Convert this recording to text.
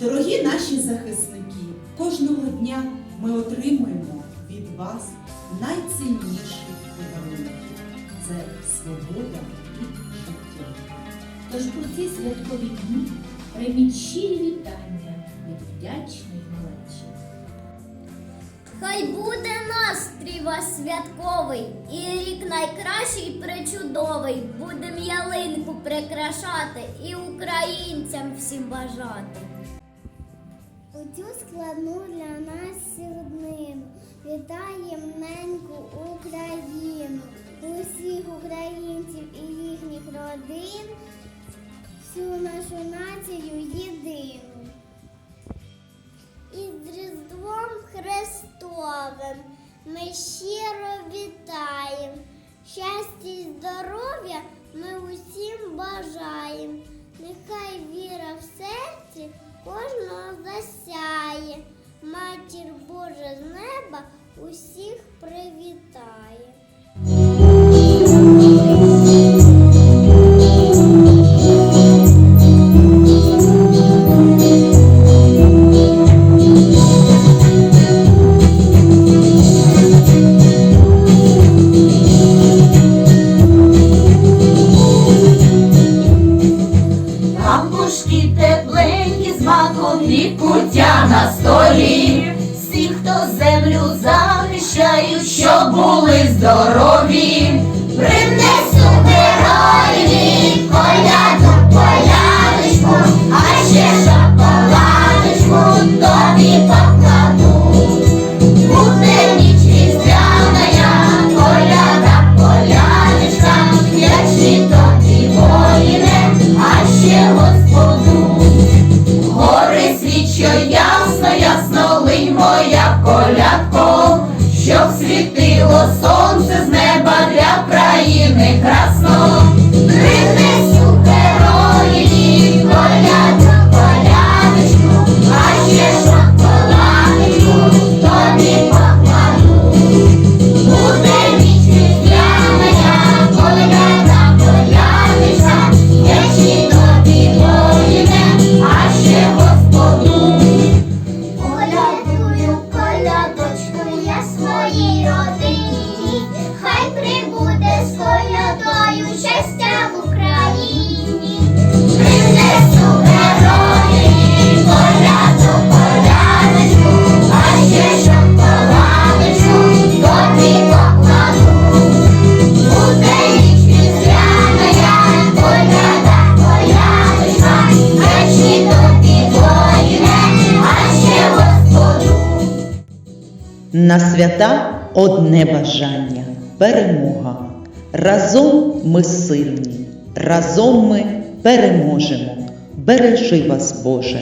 Дорогі наші захисники, кожного дня ми отримуємо від вас найцінніші подарунки. Це свобода і життя. Тож у ці святкові дні прийміть щирі вітання від вдячної малечі. Хай буде настрій вас святковий, і рік найкращий причудовий. Будем ялинку прикрашати і українцям всім бажати. Цю складну для нас сьогоднину вітаєм неньку Україну, усіх українців і їхніх родин, всю нашу націю єдину. Із Різдвом Христовим ми щиро вітаємо. Щастя і здоров'я ми усім бажаємо. Нехай віра в серці кожного засяє. Матір Божа з неба усіх привітає. Лампушки тепленькі з маком від пуття на столі. Всі, хто землю захищають, щоб були здорові. so На свята одне бажання перемога. Разом ми сильні, разом ми переможемо. Бережи вас, Боже,